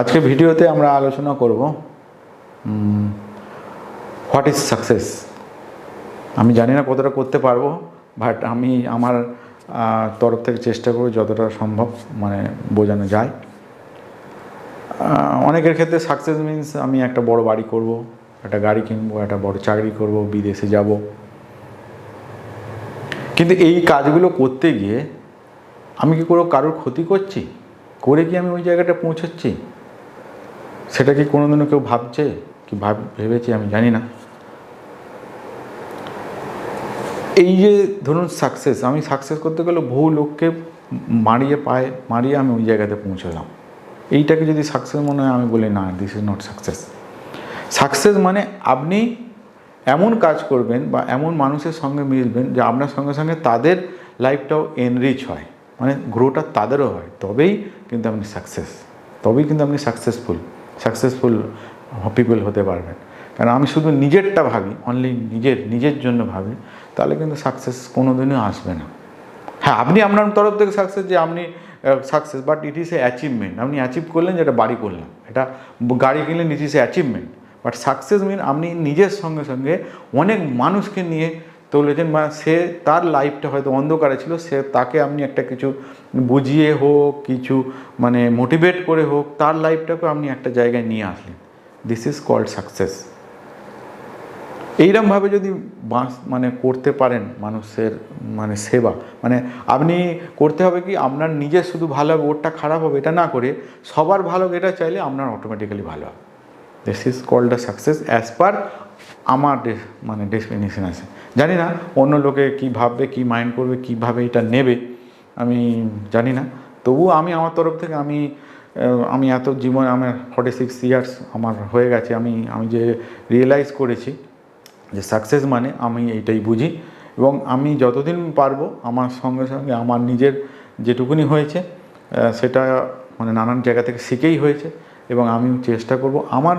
আজকে ভিডিওতে আমরা আলোচনা করব হোয়াট ইজ সাকসেস আমি জানি না কতটা করতে পারব বাট আমি আমার তরফ থেকে চেষ্টা করব যতটা সম্ভব মানে বোঝানো যায়। অনেকের ক্ষেত্রে সাকসেস মিন্স আমি একটা বড় বাড়ি করব, একটা গাড়ি কিনবো, একটা বড় চাকরি করব, বিদেশে যাব। কিন্তু এই কাজগুলো করতে গিয়ে আমি কি কোনো কারোর ক্ষতি করছি? করে কি আমি ওই জায়গাটা পৌঁছাচ্ছি? সেটা কি কোনোদিনও কেউ ভাবছে? কি ভাব, ভেবেছে আমি জানি না। এই যে ধরুন সাকসেস আমি সাকসেস করতে গেলে বহু লোককে মারিয়ে পায়ে, মারিয়ে আমি ওই জায়গাতে পৌঁছলাম। এইটাকে যদি সাকসেস মনে হয়, আমি বলি না this is not success success মানে আপনি এমন কাজ করবেন বা এমন মানুষের সঙ্গে মিলবেন যে আপনার সঙ্গে সঙ্গে তাদের লাইফটাও এনরিচ হয়। মানে গ্রোটা তাদেরও হয়। তবেই কিন্তু আপনি সাকসেস তবেই কিন্তু আপনি সাকসেসফুল সাকসেসফুল পিপল হতে পারবেন। কারণ আমি শুধু নিজেরটা ভাবি অনলি নিজের নিজের জন্য ভাবি, তাহলে কিন্তু সাকসেস কোনো দিনও আসবে না। হ্যাঁ আপনি আপনার তরফ থেকে সাকসেস যে আপনি success but it is a achievement আপনি অ্যাচিভ করলেন যেটা বাড়ি করলাম। এটা গাড়ি কিনলেন it is a achievement but success mean আপনি নিজের সঙ্গে সঙ্গে অনেক মানুষকে নিয়ে তুলেছেন বা সে তার লাইফটা হয়তো অন্ধকারে ছিল, সে তাকে আপনি একটা কিছু বুঝিয়ে হোক, কিছু মানে মোটিভেট করে হোক, তার লাইফটাকে আপনি একটা জায়গায় নিয়ে আসলেন। দিস ইজ কল্ড সাকসেস এইরমভাবে যদি বাঁচ মানে করতে পারেন মানুষের মানে সেবা মানে আপনি করতে হবে কি, আপনার নিজের শুধু ভালো হবে, ওরটা খারাপ হবে, এটা না করে সবার ভালো, এটা চাইলে আপনার অটোমেটিক্যালি ভালো হবে। This is called the success as per আমার মানে ডেফিনেশন আছে। জানি না, অন্য লোকে কী ভাববে, কী মাইন্ড করবে, কীভাবে এটা নেবে, আমি জানি না। তবুও আমি আমার তরফ থেকে আমি আমি এত জীবন আমার ফর্টি সিক্স ইয়ার্স আমার হয়ে গেছে, আমি আমি যে রিয়েলাইজ করেছি যে সাকসেস মানে আমি এইটাই বুঝি এবং আমি যতদিন পারব আমার সঙ্গে সঙ্গে আমার নিজের যেটুকুনি হয়েছে সেটা মানে নানান জায়গা থেকে শিখেই হয়েছে। এবং আমি চেষ্টা করব আমার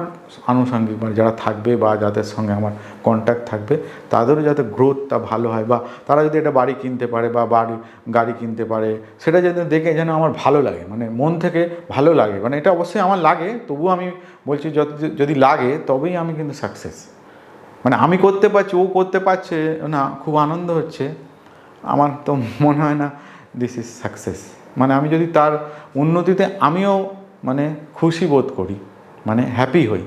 আনুষঙ্গিক মানে যারা থাকবে বা যাদের সঙ্গে আমার কন্ট্যাক্ট থাকবে, তাদেরও যাতে গ্রোথটা ভালো হয় বা তারা যদি একটা বাড়ি কিনতে পারে বা বাড়ি, গাড়ি কিনতে পারে, সেটা যেন দেখে যেন আমার ভালো লাগে মানে মন থেকে ভালো লাগে। মানে এটা অবশ্যই আমার লাগে তবুও আমি বলছি যত, যদি লাগে, তবেই আমি কিন্তু সাকসেস মানে আমি করতে পারছি, ও করতে পারছে, না, খুব আনন্দ হচ্ছে। আমার তো মনে হয় না দিস ইজ সাকসেস মানে আমি যদি তার উন্নতিতে আমিও মানে খুশি বোধ করি মানে হ্যাপি হই।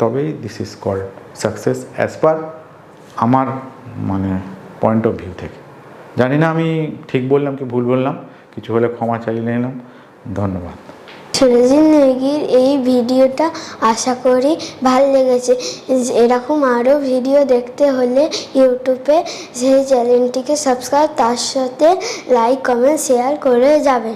তবেই this is called success as per আমার মানে পয়েন্ট অফ ভিউ থেকে। জানি না আমি ঠিক বললাম কি ভুল বললাম, কিছু হলে ক্ষমা চাইলে নিলাম। ধন্যবাদ। সুরজিৎ নেগির এই ভিডিওটা আশা করি ভালো লেগেছে। এরকম আরও ভিডিও দেখতে হলে ইউটিউবে সেই চ্যানেলটিকে সাবস্ক্রাইব তার সাথে লাইক কমেন্ট শেয়ার করে যাবে